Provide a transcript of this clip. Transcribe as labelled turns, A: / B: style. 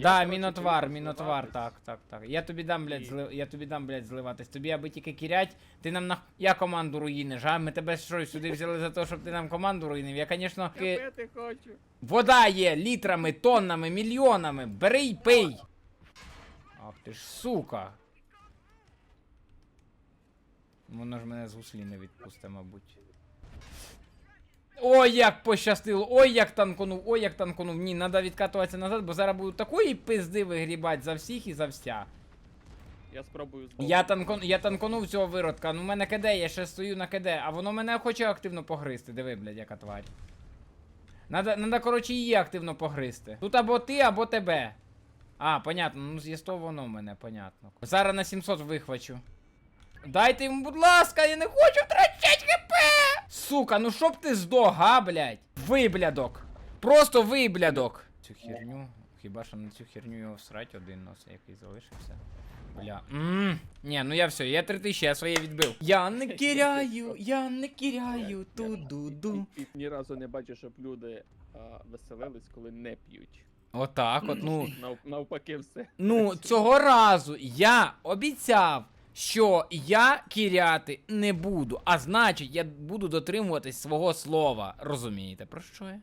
A: Да, мінотвар, мінотвар, так, так, так. Я тобі дам, блядь,
B: І-
A: зли... я тобі дам, блядь, зливатись. Тобі аби тільки кірять, ти нам на я команду руїниш, а? Ми тебе що, сюди взяли за те, щоб ти нам команду руїнив. Я, звісно, ки...
B: Капети хочу.
A: вода є літрами, тоннами, мільйонами. Бери й пий. Ах ти ж сука. Воно ж мене з гуслі не відпусте, мабуть. Ой, як пощастило, ой, як танконув, ой, як танконув. Ні, треба відкатуватися назад, бо зараз буду такої пизди вигрібати за всіх і за вся.
B: Я спробую збоку.
A: Я, танкон, я танконув цього виродка, ну в мене КД, я ще стою на КД, а воно мене хоче активно погризти. Диви, блядь, яка тварь. Надо, надо, коротше, її активно погризти. Тут або ти, або тебе. А, понятно, ну з'їсто воно в мене, понятно. Зараз на 700 вихвачу. Дайте йому, будь ласка, я не хочу втрачати ХП! Сука, ну щоб ти здох, а, блядь? Виблядок. Просто виблядок. Цю херню, хіба що на цю херню його всрать один нос, який залишився. Бля. Ммм. Ні, ну я все, я 3000, я своє відбив. Я не кіряю, я не кіряю, ту-ду-ду.
B: І ні разу не бачу, щоб люди а, веселились, коли не п'ють.
A: Отак от, ну.
B: Нав, навпаки, все.
A: Ну, цього разу я обіцяв, що я кіряти не буду. А значить, я буду дотримуватись свого слова. Розумієте, про що я?